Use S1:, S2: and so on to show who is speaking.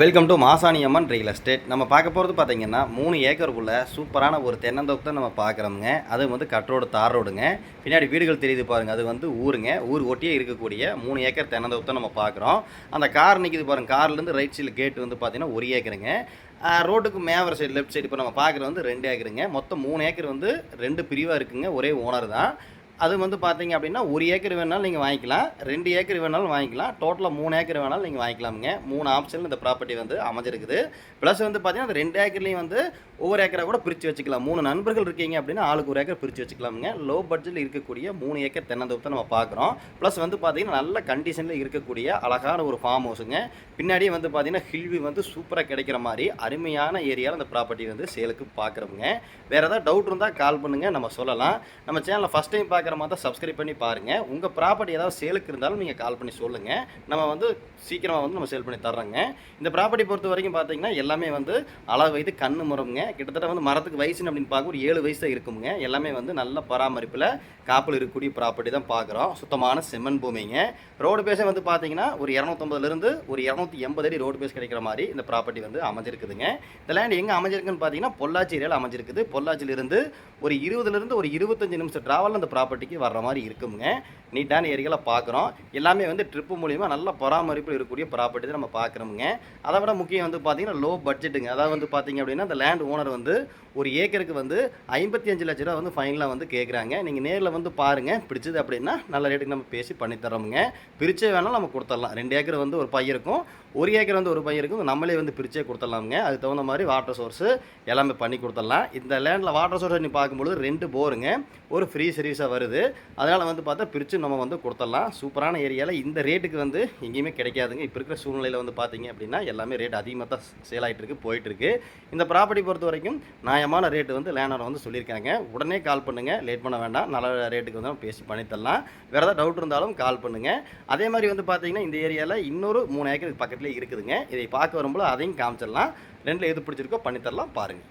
S1: Welcome to Masani Amman real estate நம்ம பார்க்க போகிறது பார்த்தீங்கன்னா மூணு ஏக்கருக்குள்ள சூப்பரான ஒரு தென்னந்தோப்பு தான் நம்ம பார்க்குறோமுங்க. அது வந்து கட்ரோடு தார் ரோடுங்க. பின்னாடி வீடுகள் தெரியுது பாருங்கள் அது வந்து ஊருங்க. ஊர் ஒட்டியே இருக்கக்கூடிய மூணு ஏக்கர் தென்னந்தோப்பு தான் நம்ம பார்க்குறோம். அந்த கார் நிற்கிது பாருங்கள் கார்லேருந்து ரைட் சைடில் கேட்டு வந்து பார்த்தீங்கன்னா ஒரு ஏக்கருங்க. ரோட்டுக்கு மேவர சைடு லெஃப்ட் சைடு இப்போ நம்ம பார்க்குறது வந்து ரெண்டு ஏக்கருங்க. மொத்தம் மூணு ஏக்கர் வந்து ரெண்டு பிரிவாக இருக்குங்க. ஒரே ஓனர் தான். அது வந்து பார்த்தீங்க அப்படின்னா ஒரு ஏக்கர் வேணாலும் நீங்கள் வாங்கிக்கலாம். ரெண்டு ஏக்கர் வேணாலும் வாங்கிக்கலாம். டோட்டலாக மூணு ஏக்கர் வேணாலும் நீங்கள் வாங்கிக்கலாமுங்க. மூணு ஆப்ஷன் இந்த ப்ராப்பர்ட்டி வந்து அமைஞ்சிருக்குது. ப்ளஸ் வந்து பார்த்தீங்கன்னா அந்த ரெண்டு ஏக்கர்லேயும் வந்து ஒவ்வொரு ஏக்கரை கூட பிரித்து வச்சுக்கலாம். மூணு நண்பர்கள் இருக்கீங்க அப்படின்னா ஆளுக்கு ஒரு ஏக்கர் பிரித்து வச்சுக்கலாமுங்க. லோ பட்ஜெட்டில் இருக்கக்கூடிய மூணு ஏக்கர் தென்னந்தோப்பு நம்ம பார்க்குறோம் ப்ளஸ் வந்து பார்த்தீங்கன்னா நல்ல கண்டிஷனில் இருக்கக்கூடிய அழகான ஒரு ஃபார்ம் ஹவுஸுங்க பின்னாடியே வந்து பார்த்தீங்கன்னா ஹில்வி வந்து சூப்பராக கிடைக்கிற மாதிரி அருமையான ஏரியாவில் அந்த ப்ராப்பர்ட்டி வந்து சேலுக்கு பார்க்குறோமுங்க வேறு ஏதாவது டவுட் இருந்தால் கால் பண்ணுங்கள் நம்ம சொல்லலாம். நம்ம சேனலில் ஃபஸ்ட் டைம் பார்க்குற மாதிரி தான் சப்ஸ்கிரைப் பண்ணி பாருங்கள் உங்கள் ப்ராப்பர்ட்டி ஏதாவது சேலுக்கு இருந்தாலும் நீங்கள் கால் பண்ணி சொல்லுங்கள் நம்ம வந்து சீக்கிரமாக வந்து நம்ம சேல் பண்ணி தர்றோங்க. இந்த ப்ராப்பர்ட்டி பொறுத்த வரைக்கும் பார்த்தீங்கன்னா எல்லாமே வந்து அளவு வயது கண்ணு முறமுங்க கிட்டத்தட்ட வந்து மரத்துக்கு வயசுன்னு அப்படின்னு பார்க்க ஒரு ஏழு வயசு தான் இருக்குங்க எல்லாமே வந்து நல்ல பராமரிப்பில் காப்பில் இருக்கக்கூடிய ப்ராப்பர்ட்டி தான் பார்க்குறோம் சுத்தமான செம்மண் பூமிங்க. ரோடு பேஸே வந்து பார்த்தீங்கன்னா ஒரு இரநூத்தம்பதுலேருந்து ஒரு இரநூத்தி எண்பது அடி ரோடு பேஸ் கிடைக்கிற மாதிரி இந்த ப்ராப்பர்ட்டி வந்து அமைஞ்சிருக்குதுங்க. இந்த லேண்ட் எங்கே அமைஞ்சிருக்குன்னு பார்த்தீங்கன்னா பொள்ளாச்சி ஏரியாவில் அமைஞ்சிருக்குது. பொள்ளாச்சியிலிருந்து ஒரு இருபதுலேருந்து ஒரு இருபத்தஞ்சு நிமிஷம் ட்ராவலில் அந்த ப்ராப்பர்ட்டி ப்ராப்பர்ட்டிக்கு வர்ற மாதிரி இருக்குங்க நீட்டான ஏரியாவில் பார்க்குறோம் எல்லாமே வந்து ட்ரிப்பு மூலிமா நல்ல பராமரிப்பில் இருக்கக்கூடிய ப்ராப்பர்ட்டி தான் நம்ம பார்க்குறோமுங்க அதை விட முக்கியம் வந்து பார்த்தீங்கன்னா லோ பட்ஜெட்டுங்க அதாவது வந்து பார்த்திங்க அப்படின்னா அந்த லேண்ட் ஓனர் வந்து ஒரு ஏக்கருக்கு வந்து ஐம்பத்தி அஞ்சு லட்ச ரூபா வந்து ஃபைனலாக வந்து கேட்குறாங்க நீங்கள் நேரில் வந்து பாருங்கள் பிடிச்சது அப்படின்னா நல்ல ரேட்டுக்கு நம்ம பேசி பண்ணித்தரோமுங்க பிரிச்சே வேணாலும் நம்ம கொடுத்துடலாம் ரெண்டு ஏக்கர் வந்து ஒரு பையருக்கும் ஒரு ஏக்கர் வந்து ஒரு பையருக்கும் நம்மளே வந்து பிரிச்சே கொடுத்துடலாமுங்க அதுக்கு தகுந்த மாதிரி வாட்டர் சோர்ஸு எல்லாமே பண்ணி கொடுத்துடலாம் இந்த லேண்டில் வாட்டர் சோர்ஸ் நீ பார்க்கும்பொழுது ரெண்டு போருங்க ஒரு ஃப்ரீ சர்வீஸாக வருது. அதனால் வந்து பார்த்தா பிரித்து நம்ம வந்து கொடுத்துடலாம் சூப்பரான ஏரியாவில் இந்த ரேட்டுக்கு வந்து எங்கேயுமே கிடைக்காதுங்க. இப்போ இருக்கிற சூழ்நிலையில் வந்து பார்த்தீங்க அப்படின்னா எல்லாமே ரேட் அதிகமாக தான் சேல் ஆகிட்டு இருக்கு போயிட்டுருக்கு இந்த ப்ராப்பர்ட்டி பொறுத்த வரைக்கும் நான் நியாயமான ரேட்டு வந்து லேண்டர் வந்து சொல்லியிருக்காங்க. உடனே கால் பண்ணுங்கள் லேட் பண்ண வேண்டாம். நல்ல ரேட்டுக்கு வந்து பேசி பண்ணித்தரலாம். வேறு ஏதாவது டவுட் இருந்தாலும் கால் பண்ணுங்கள் அதே மாதிரி வந்து பார்த்தீங்கன்னா இந்த ஏரியாவில் இன்னொரு மூணு ஏக்கருக்கு பக்கத்துலேயே இருக்குதுங்க. இதை பார்க்க வரும்போது அதையும் காமிச்சிடலாம். ரெண்டில் எது பிடிச்சிருக்கோ பண்ணித்தரலாம் பாருங்கள்